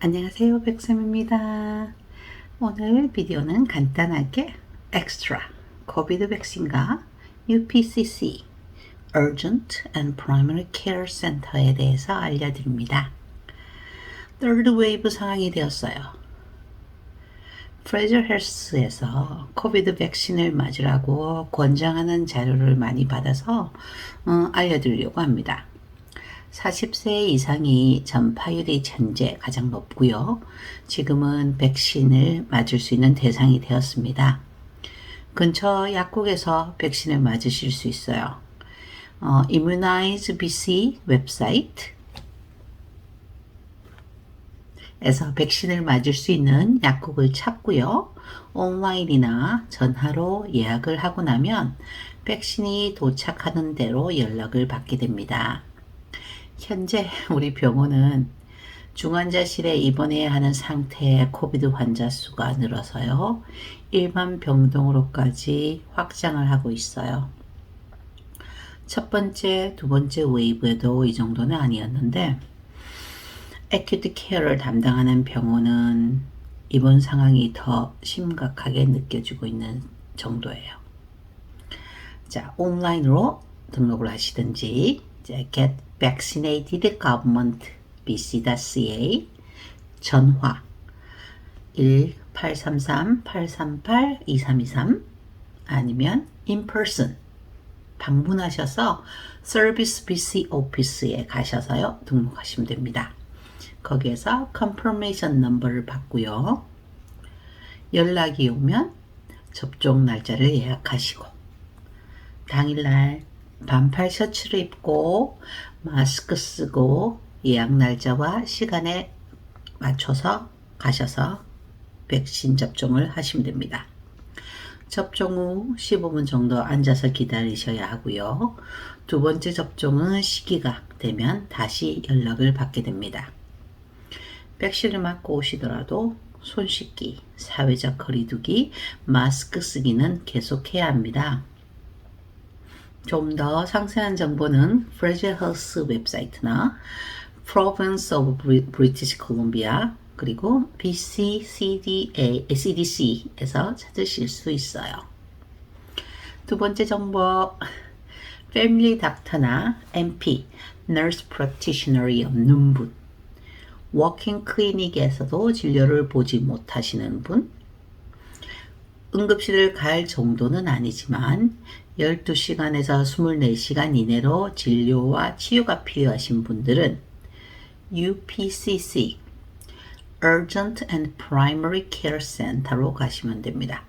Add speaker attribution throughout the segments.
Speaker 1: 안녕하세요 백쌤입니다. 오늘 비디오는 간단하게 엑스트라 코비드 백신과 UPCC Urgent and Primary Care Center에 대해서 알려드립니다. Third Wave 상황이 되었어요. 프레저 헬스에서 코비드 백신을 맞으라고 권장하는 자료를 많이 받아서 어, 알려드리려고 합니다 40세 이상이 전파율이 현재 가장 높고요. 지금은 백신을 맞을 수 있는 대상이 되었습니다. 근처 약국에서 백신을 맞으실 수 있어요. 어, Immunize BC 웹사이트 에서 백신을 맞을 수 있는 약국을 찾고요. 온라인이나 전화로 예약을 하고 나면 백신이 도착하는 대로 연락을 받게 됩니다. 현재 우리 병원은 중환자실에 입원해야 하는 상태의 코비드 환자 수가 늘어서요. 일반 병동으로까지 확장을 하고 있어요. 첫 번째, 두 번째 웨이브에도 이 정도는 아니었는데 에큐트 케어를 담당하는 병원은 입원 상황이 더 심각하게 느껴지고 있는 정도예요. 자, 온라인으로 등록을 하시든지 get vaccinated government bc.ca 전화 1-833-838-2323 아니면 in person 방문하셔서 서비스 BC 오피스에 가셔서요 등록하시면 됩니다. 거기에서 confirmation number를 받고요. 연락이 오면 접종 날짜를 예약하시고 당일날 반팔 셔츠를 입고 마스크 쓰고 예약 날짜와 시간에 맞춰서 가셔서 백신 접종을 하시면 됩니다. 접종 후 15분 정도 앉아서 기다리셔야 하고요. 두 번째 접종은 시기가 되면 다시 연락을 받게 됩니다. 백신을 맞고 오시더라도 손 씻기, 사회적 거리두기, 마스크 쓰기는 계속해야 합니다. 좀 더 상세한 정보는 Fraser Health 웹사이트나 Province of British Columbia 그리고 BCCDA, CDC에서 찾으실 수 있어요. 두 번째 정보, 패밀리 닥터나 MP, Nurse Practitioner이 없는 분, 워킹 클리닉에서도 진료를 보지 못하시는 분, 응급실을 갈 정도는 아니지만 12시간에서 24시간 이내로 진료와 치유가 필요하신 분들은 UPCC Urgent and Primary Care Center로 가시면 됩니다.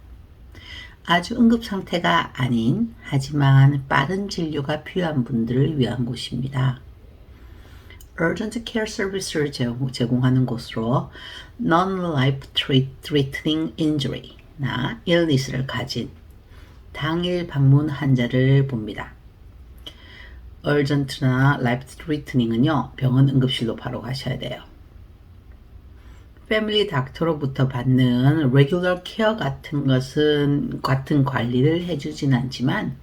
Speaker 1: 아주 응급 상태가 아닌 하지만 빠른 진료가 필요한 분들을 위한 곳입니다. Urgent Care Service를 제공하는 곳으로 Non-Life Threatening Injury 나 illness를 가진 당일 방문 환자를 봅니다. urgent나 life threatening은요, 병원 응급실로 바로 가셔야 돼요. 패밀리 닥터로부터 받는 regular care 같은 것은 같은 관리를 해주진 않지만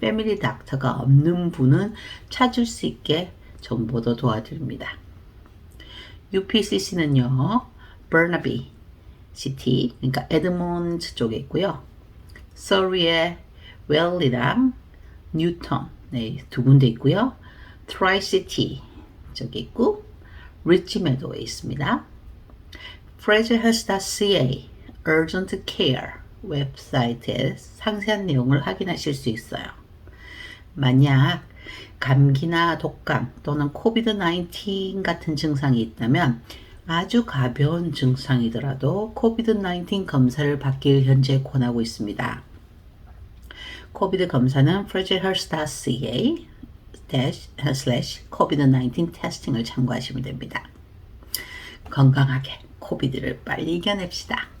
Speaker 1: 패밀리 닥터가 없는 분은 찾을 수 있게 정보도 도와드립니다. UPCC는요, 버나비 시티, 그러니까 에드몬드 쪽에 있고요. 서리의 웰리랑 뉴턴 네, 두 군데 있고요. 트라이 시티 저기 있고 리치 메도에 있습니다. fraserhealth.ca urgent care 웹사이트에 상세한 내용을 확인하실 수 있어요. 만약 감기나 독감 또는 코비드 19 같은 증상이 있다면 아주 가벼운 증상이더라도 코비드-19 검사를 받길 현재 권하고 있습니다. 코비드 검사는 fraserhealth.ca slash covid-19 테스팅을 참고하시면 됩니다. 건강하게 코비드를 빨리 이겨냅시다.